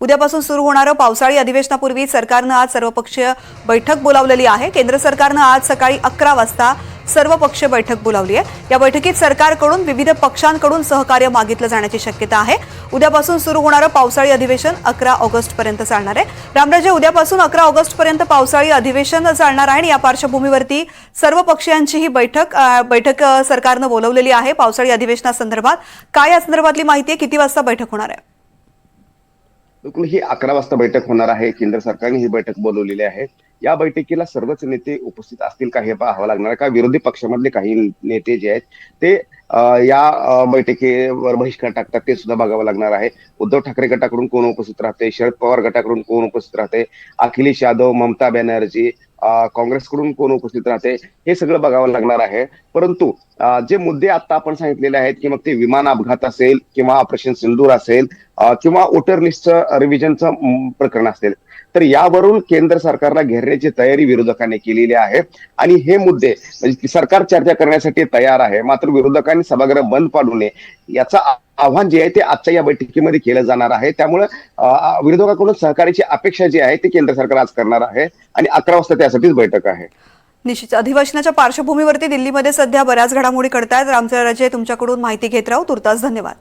उद्यापासून सुरू होणारं पावसाळी अधिवेशनापूर्वी सरकारनं आज सर्वपक्षीय बैठक बोलावलेली आहे. केंद्र सरकारनं आज सकाळी अकरा वाजता सर्वपक्षीय बैठक बोलावली आहे. या बैठकीत सरकारकडून विविध पक्षांकडून सहकार्य मागितलं जाण्याची शक्यता आहे. उद्यापासून सुरू होणारं पावसाळी अधिवेशन अकरा ऑगस्ट पर्यंत चालणार आहे. रामराजे उद्यापासून अकरा ऑगस्ट पर्यंत पावसाळी अधिवेशन चालणार आहे आणि या पार्श्वभूमीवरती सर्व पक्षीयांची ही बैठक बैठक सरकारनं बोलवलेली आहे. पावसाळी अधिवेशनासंदर्भात काय या संदर्भातली माहिती आहे? किती वाजता बैठक होणार आहे? ही अकरा वाजता बैठक होणार आहे. केंद्र सरकारने ही बैठक बोलवलेली आहे. या बैठकीला सर्वच नेते उपस्थित असतील का हे पाहावं लागणार का? विरोधी पक्षामधले काही नेते जे आहेत ते या बैठकीवर बहिष्कार टाकतात ते सुद्धा बघावं लागणार आहे. उद्धव ठाकरे गटाकडून कोण उपस्थित राहते? शरद पवार गटाकडून कोण उपस्थित राहते? अखिलेश यादव ममता बॅनर्जी काँग्रेसकडून कोण उपस्थित राहते हे सगळं बघावं लागणार आहे. परंतु जे मुद्दे आता आपण सांगितलेले आहेत की मग ते विमान अपघात असेल किंवा ऑपरेशन सिंदूर असेल किंवा वोटर लिस्टचं रिव्हिजनचं प्रकरण असेल तर यावरून केंद्र सरकारला घेरण्याची तयारी विरोधकांनी केलेली आहे. आणि हे मुद्दे म्हणजे सरकार चर्चा करण्यासाठी तयार आहे मात्र विरोधकांनी सभागृह बंद पाडू नये याचा आव्हान जे आहे ते आजच्या या बैठकीमध्ये केलं जाणार आहे. त्यामुळे विरोधकाकडून सहकार्याची अपेक्षा जी आहे ती केंद्र सरकार आज करणार आहे आणि अकरा वाजता त्यासाठीच बैठक आहे. निश्चित. अधिवेशनाच्या पार्श्वभूमीवरती दिल्लीमध्ये सध्या बऱ्याच घडामोडी करतायत रामचंद्रराजे तुमच्याकडून माहिती घेत राहू. तुर्तास धन्यवाद.